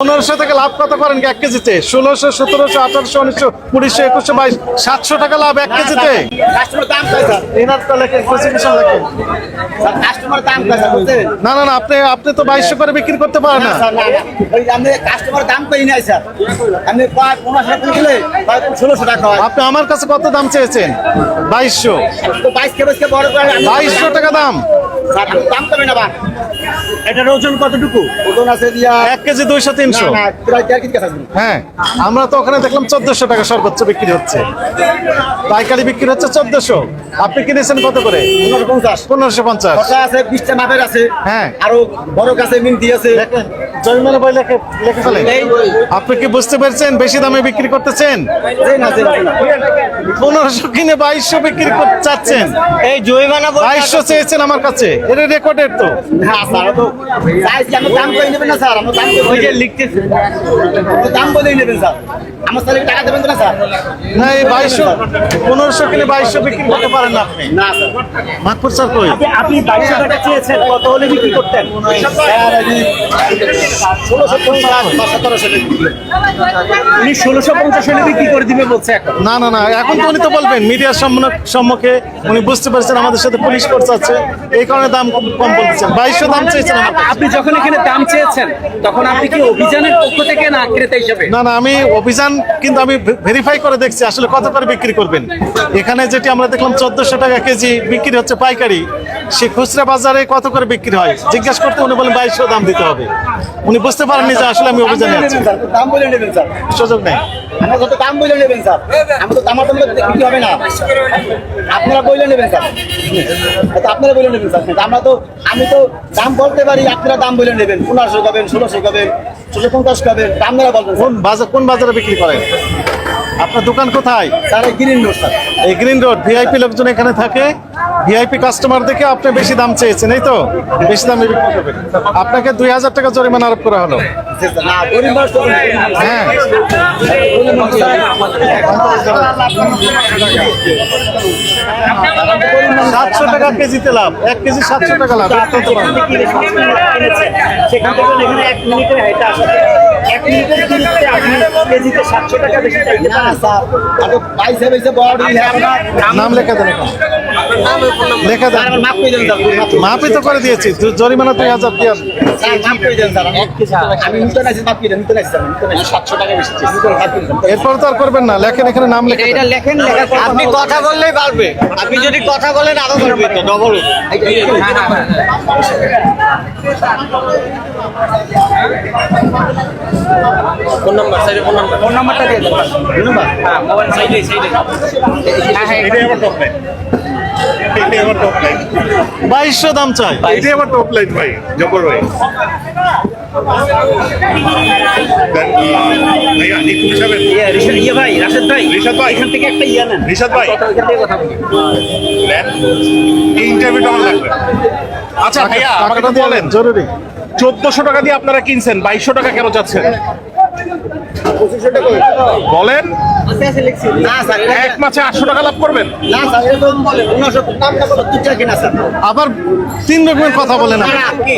পনেরোশো থেকে লাভ কত করেন এক কেজিতে? ষোলোশো সতেরোশো আঠারোশো উনিশশো কুড়িশো একুশশো বাইশ সাতশো টাকা লাভ এক কেজিতে। না না না আপনি আপনি তো বাইশশো করে বিক্রি করতে পারেন না। আপনি আমার কাছে কত দাম চেয়েছেন? বাইশশো। বাইশশো টাকা দাম। দাম কমে না এটার ওজন কতটুকু? ওজন আছে দিয়া এক কেজি দুইশো তিনশো। প্রায় দেড় কেজি কাছাকাছি হ্যাঁ আমরা তো ওখানে দেখলাম চোদ্দশো টাকা সর্বোচ্চ বিক্রি হচ্ছে। পাইকারি বিক্রি হচ্ছে চোদ্দশো। আপনি কিনেছেন কত করে? পনেরোশো পঞ্চাশ। আছে? বিশটা মাপের আছে। হ্যাঁ। আরও বড় গাছে মিনতি আছে। দেখেন বই লেখে লেখে ফেলেন। আপনি কি বুঝতে পেরেছেন বেশি দামে বিক্রি করতেছেন। পনেরোশো কিনে বাইশশো বিক্রি করতে চাচ্ছেন। এই বলতে বাইশশো চেয়েছেন আমার কাছে। এটা রেকর্ডের তো আমরা দাম করে নেবেন না স্যার? আমরা দাম ওই যে লিখতেছে। দাম বলেই নেবেন স্যার? আমার স্যার টাকা দেবেন না স্যার? না এই বাইশশো পনেরোশো কিনে বাইশশো বিক্রি করতে পারেন না আপনি। না স্যার। মাকপুর স্যার কই? আপনি বাইশশো টাকা চেয়েছেন কত হলে বিক্রি করতেন? স্যার ষোলোশো পঞ্চাশ বা সতেরোশো উনি ষোলোশো পঞ্চাশ হলে বিক্রি করে দিবে বলছে এখন। না না না এখন তো উনি তো বলবেন মিডিয়ার সম্মুখ- সম্মুখে উনি বুঝতে পারছেন আমাদের সাথে পুলিশ ফোর্স আছে এই কারণে দাম কম কম বলতেছেন। বাইশশো দাম চেয়েছেন। আপনি যখন এখানে দাম চেয়েছেন, তখন আপনি কি অভিযানের পক্ষ থেকে না ক্রেতা হিসেবে? না না, আমি অভিযান কিন্তু আমি ভেরিফাই করে দেখছি আসলে কত করে বিক্রি করবেন। এখানে যেটি আমরা দেখলাম, চোদ্দশো টাকা কেজি বিক্রি হচ্ছে পাইকারি। সে খুচরা বাজারে কত করে বিক্রি হয়? জিজ্ঞাসা করতে উনি বলেন বাইশশো দাম দিতে হবে। উনি বুঝতে পারেননি যে আসলে আমি অভিযানে আছি। দাম বলে নেবেন স্যার। সুযোগ নেই। আমরা যত দাম বলে নেবেন স্যার আমরা তো বিক্রি হবে না। আপনারা বলে নেবেন স্যার। আপনারা বলে নেবেন স্যার। আমরা তো আমি তো দাম বলতে পারি আপনারা দাম বলে নেবেন। পনেরোশো খাবেন ষোলোশো খাবেন পঞ্চাশ খাবেন আপনারা বলবেন কোন বাজার কোন বাজারে বিক্রি করেন? আপনার দোকান কোথায়? স্যার এই গ্রিন নোট স্যার। এই গ্রিন রোড ভিআইপি লোকজন এখানে থাকে? ভিআইপি কাস্টমার দেখে আপনি বেশি দাম চেয়েছেন, এই তো? বেশি দামে বিক্রি করবেন। আপনাকে দুই হাজার টাকা জরিমানা আরোপ করা হলো। হ্যাঁ। সাতশো টাকা কেজিতে লাভ। এক কেজি সাতশো টাকা লাভ। সেখান থেকে এক আপনি কেজিতে সাতশো টাকা বেশি চাইতে না স্যার। আর পয়সা পয়সা বড় নাম লেখা দেন এখন। লেখা দেন। মাফ করে মাপই তো করে দিয়েছি। জরিমানা দুই হাজার দিয়ে এরপর তো আর করবেন না লেখেন এখানে নাম লেখা দেন। লেখেন আপনি কথা বললেই পারবে। আপনি যদি কথা বলেন আরও পারবে তো ডবল ফোন নাম্বার সাইডে ফোন নাম্বার। ফোন নাম্বারটা দিয়ে দেন ধন্যবাদ। হ্যাঁ মোবাইল সাইডে সাইডে হ্যাঁ হ্যাঁ। এটাই আমার টপ লাইন এটাই আমার টপ লাইন বাইশশো দাম চাই। এটাই আমার টপ লাইন ভাই জব্বর ভাই। ভাইয়া একটু ইয়ে ইয়ে ভাই রাশেদ ভাই ভাই। এখান থেকে একটা ইয়ে নেন। ভাই। কথা এখান থেকে কথা বলি। ইন্টারভিউটা আমার লাগবে। আচ্ছা ভাইয়া আমাকে তো বলেন। জরুরি। চোদ্দশো টাকা দিয়ে আপনারা কিনছেন বাইশশো টাকা কেন টাকা বলেন। এক মাসে আটশো টাকা লাভ করবেন? আবার তিন রকমের কথা বলেন আপনি।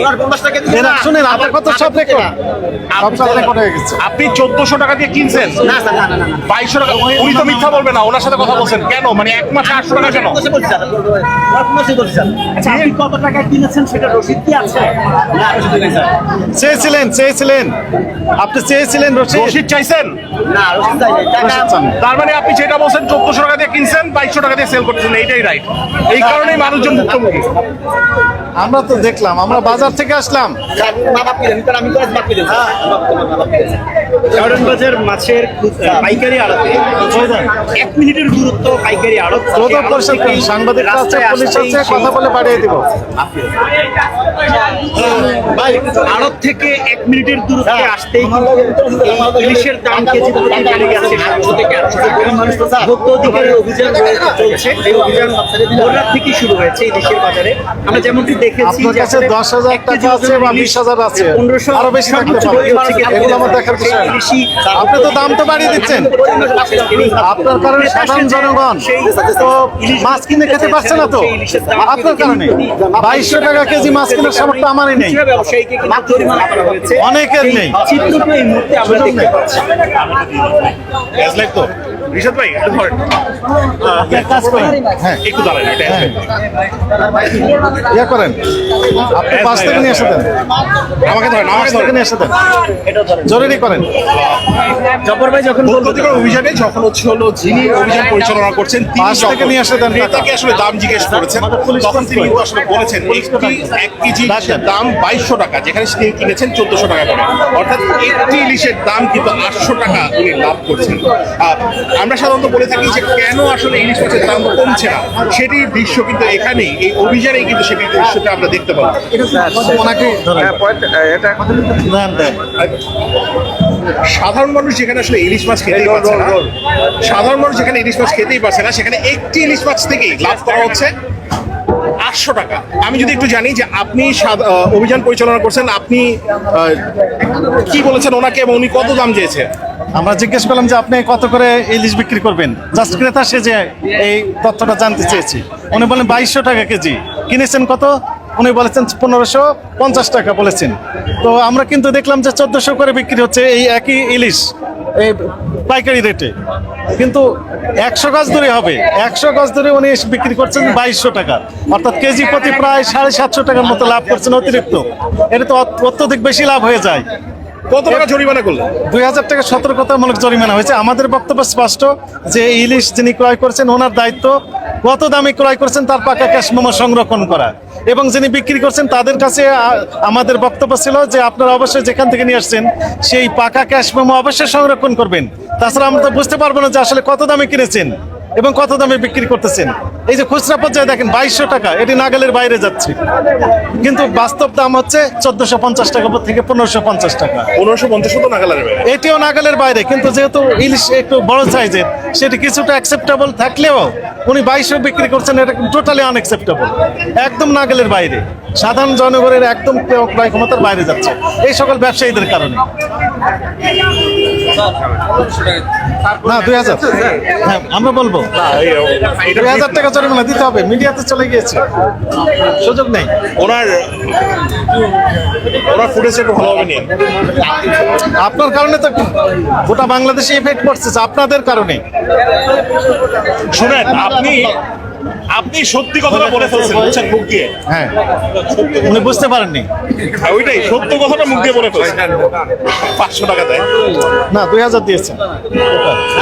শুনেন কথা সব রেকর্ড চোদ্দশো টাকা দিয়ে কিনছেন? না স্যার না না না না। বাইশশো টাকা উনি তো মিথ্যা বলবেন না ওনার সাথে কথা বলছেন। কেন? মানে এক মাসে আটশো টাকা কেন? আচ্ছা আপনি কত টাকা কিনেছেন? সেটা রসিদ কি আছে? না রসিদ নেই স্যার। চেয়েছিলেন চেয়েছিলেন। আপনি চেয়েছিলেন রশিদ রসিদ চাইছেন। তার মানে আপনি যেটা বলছেন চোদ্দশো টাকা দিয়ে কিনছেন বাইশশো টাকা দিয়ে সেল করতেছেন এইটাই রাইট এই কারণেই মানুষজন ভুক্তভোগী। আমরা তো দেখলাম আমরা বাজার থেকে আসলাম। বাজার মাছের পাইকারি আড়তে। এক মিনিটের পাইকারি আড়ত। দ্রুত পরিশোধ করুন সাংবাদিক আছে পুলিশ আছে কথা বলে পাঠিয়ে দিব। ভাই আড়ত থেকে এক মিনিটের দূরত্বে আসতেই ইলিশের দাম কেজি বেড়ে গেছে। সাতশো থেকে আটশো ভোক্তা অধিকারের অভিযান চলছে। এই অভিযান ভোররাত থেকেই শুরু হয়েছে ইলিশের বাজারে। আমরা যেমনটি দেখেছি আপনার কাছে দশ হাজার টাকা আছে বা বিশ হাজার আছে আরও বেশি থাকতে পারে। এগুলো আমার দেখার বিষয় আপনি তো দাম তো বাড়িয়ে দিচ্ছেন। আপনার কারণে সাধারণ জনগণ তো মাছ কিনে খেতে পারছে না তো। আপনার কারণে। বাইশশো টাকা কেজি মাছ কেনার সামর্থ্য আমারই নেই। অনেকের নেই। চিত্রটা এই মুহূর্তে আমরা দেখতে পাচ্ছি। রিশাদ ভাই একটু ধরেন। কাজ করেন। হ্যাঁ একটু দাঁড়ান এটা হ্যাঁ ইয়ে করেন। আপনি পাঁচ থেকে নিয়ে এসে দেন। আমাকে ধরেন পাঁচ আমাকে থেকে ধরেন। নিয়ে এসে দেন। জরুরি করেন। জব্বর ভাই যখন বলব অভিযানে যখন হচ্ছে হলো যিনি অভিযান পরিচালনা করছেন তিনি পাঁচ থেকে নিয়ে দেন টাকা। আসলে দাম জিজ্ঞেস করেছেন তখন তিনি আসলে বলেছেন একটি এক কেজি দাম বাইশশো টাকা যেখানে তিনি কিনেছেন চোদ্দশো টাকা করে অর্থাৎ একটি ইলিশের দাম কিন্তু আটশো টাকা উনি লাভ করছেন। আর আমরা সাধারণত বলে থাকি যে কেন আসলে ইলিশ মাছের দাম কমছে না? সেটির দৃশ্য কিন্তু এখানেই এই অভিযানেই কিন্তু সেটি দৃশ্যটা আমরা দেখতে পাবো। দেন সাধারণ মানুষ যেখানে আসলে ইলিশ মাছ খেতেই পারছে না সাধারণ মানুষ যেখানে ইলিশ মাছ খেতেই পারছে না সেখানে একটি ইলিশ মাছ থেকেই লাভ করা হচ্ছে। আটশো টাকা। আমি যদি একটু জানি যে আপনি অভিযান পরিচালনা করছেন, আপনি কি বলেছেন ওনাকে এবং উনি কত দাম চেয়েছে? আমরা জিজ্ঞেস করলাম যে আপনি কত করে ইলিশ বিক্রি করবেন? জাস্ট ক্রেতা সে যে এই তথ্যটা জানতে চেয়েছি। উনি বলেন বাইশশো টাকা কেজি। কিনেছেন কত? উনি বলেছেন পনেরোশো পঞ্চাশ টাকা বলেছেন। তো আমরা কিন্তু দেখলাম যে চোদ্দোশো করে বিক্রি হচ্ছে এই একই ইলিশ। এই পাইকারি রেটে। কিন্তু একশো গজ ধরে হবে। একশো গজ ধরে উনি এসে বিক্রি করছেন বাইশশো টাকা। অর্থাৎ কেজি প্রতি প্রায় সাড়ে সাতশো টাকার মতো লাভ করছেন অতিরিক্ত। এটা তো অত- অত্যধিক বেশি লাভ হয়ে যায়। কত টাকা জরিমানা করলেন? দুই হাজার টাকা সতর্কতামূলক জরিমানা হয়েছে। আমাদের বক্তব্য স্পষ্ট যে ইলিশ যিনি ক্রয় করছেন ওনার দায়িত্ব কত দামে ক্রয় করছেন তার পাকা ক্যাশ মোমো সংরক্ষণ করা। এবং যিনি বিক্রি করছেন, তাদের কাছে আমাদের বক্তব্য ছিল যে আপনারা অবশ্যই যেখান থেকে নিয়ে আসছেন, সেই পাকা ক্যাশ মোমো অবশ্যই সংরক্ষণ করবেন। তাছাড়া আমরা তো বুঝতে পারব না যে আসলে কত দামে কিনেছেন এবং কত দামে বিক্রি করতেছেন। এই যে খুচরা পর্যায়ে দেখেন বাইশশো টাকা এটি নাগালের বাইরে যাচ্ছে। কিন্তু বাস্তব দাম হচ্ছে চোদ্দশো পঞ্চাশ টাকা থেকে পনেরোশো পঞ্চাশ টাকা। পনেরোশো পঞ্চাশ তো নাগালের বাইরে। এটিও নাগালের বাইরে কিন্তু যেহেতু ইলিশ একটু বড় সাইজের সেটি কিছুটা অ্যাকসেপ্টেবল থাকলেও উনি বাইশশো বিক্রি করছেন এটা টোটালি আনএক্সেপ্টেবল একদম নাগালের বাইরে। সাধারণ জনগণের একদম ক্রয় ক্ষমতার বাইরে যাচ্ছে। এই সকল ব্যবসায়ীদের কারণে। না দুই হাজার। হ্যাঁ আমরা বলব। দুই হাজার টাকা জরিমানা দিতে হবে মিডিয়াতে চলে গিয়েছে। সুযোগ নেই। ওনার ওনার ফুটেজ একটু ভালো হবে আপনার কারণে তো গোটা বাংলাদেশে এফেক্ট পড়ছে আপনাদের কারণে। শুনেন আপনি আপনি সত্যি কথাটা বলে ফেলছেন বুঝছেন মুখ দিয়ে? হ্যাঁ। উনি বুঝতে পারেননি। হ্যাঁ, ওইটাই সত্য কথাটা মুখ দিয়ে বলে ফেলছেন। পাঁচশো টাকা দেয়। না দুই হাজার দিয়েছেন।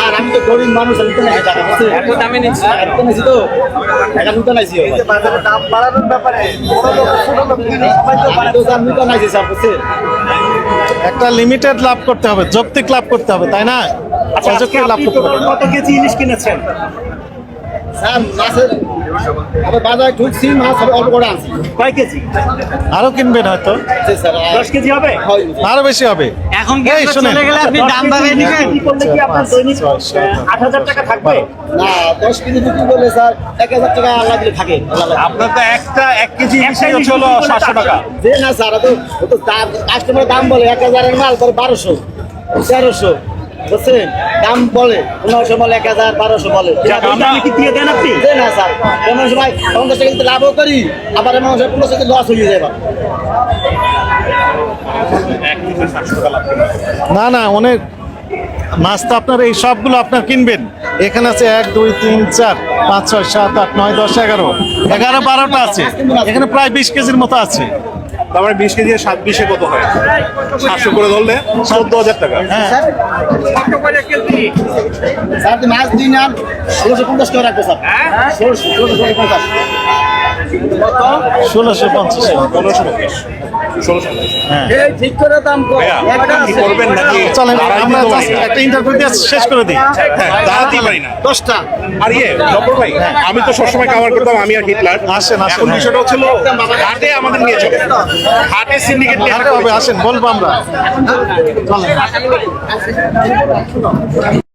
আর আমি তো গরিব মানুষ আমি তো দামে নিচ্ছি তো দাম বাড়ানোর ব্যাপারে একটা লিমিটেড লাভ করতে হবে যৌক্তিক লাভ করতে হবে তাই না? আচ্ছা লাভ করতে পারবেন কত কেজি ইলিশ কিনেছেন? কয় কেজি? আরও কিনবেন হয়তো। দশ কেজি হবে? হয় আরও বেশি হবে। এখন চলে গেলে আপনি দাম বাড়িয়ে দিবেন। করলে কি আপনার আট হাজার টাকা থাকবে? না দশ কেজি বিক্রি করলে স্যার এক হাজার টাকা থাকে। আপনার তো একটা এক কেজি হলো সাতশো টাকা। যে না স্যার তো কাস্টমার দাম বলে এক হাজারের মাল বারোশো তেরোশো। বুঝছেন? দাম বলে পনেরোশো বলে এক হাজার বারোশো বলে। যাক, আমরা কি দিয়ে দেন আপনি? না স্যার। কোনো সময় পঞ্চাশ টাকা কিন্তু লাভও করি আবার এমন সময় পনেরো টাকা লস হয়ে যায় না না অনেক মাছ তো আপনার এই সবগুলো আপনার কিনবেন। এখানে আছে এক দুই তিন চার পাঁচ ছয় সাত আট নয় দশ এগারো। এগারো বারোটা আছে। এখানে প্রায় বিশ কেজির মতো আছে। তার মানে বিশ কেজি সাত বিশে কত হয়? সাতশো করে ধরলে চোদ্দ হাজার টাকা। হ্যাঁ। স্যার। মাছ দিন আর ষোলোশো পঞ্চাশ করে রাখব স্যার। ষোলোশো ষোলোশো পঞ্চাশ। ষোলোশো পঞ্চাশ। ঠিক করে দাম করবেন নাকি? চলেন আমরা। একটা ইন্টারভিউ দিয়ে শেষ করে দিই। হ্যাঁ পারি না। দশটা। আর ইয়ে জব্বর ভাই আমি তো সবসময় কাভার করতাম আমি আর হিটলার। আসেন, আসেন, হ্যাঁ। বিষয়টা হচ্ছিল হাটে আমাদের নিয়ে চলে। হাটে সিন্ডিকেট নিয়ে হাটে হবে আসেন বলব আমরা। চলেন।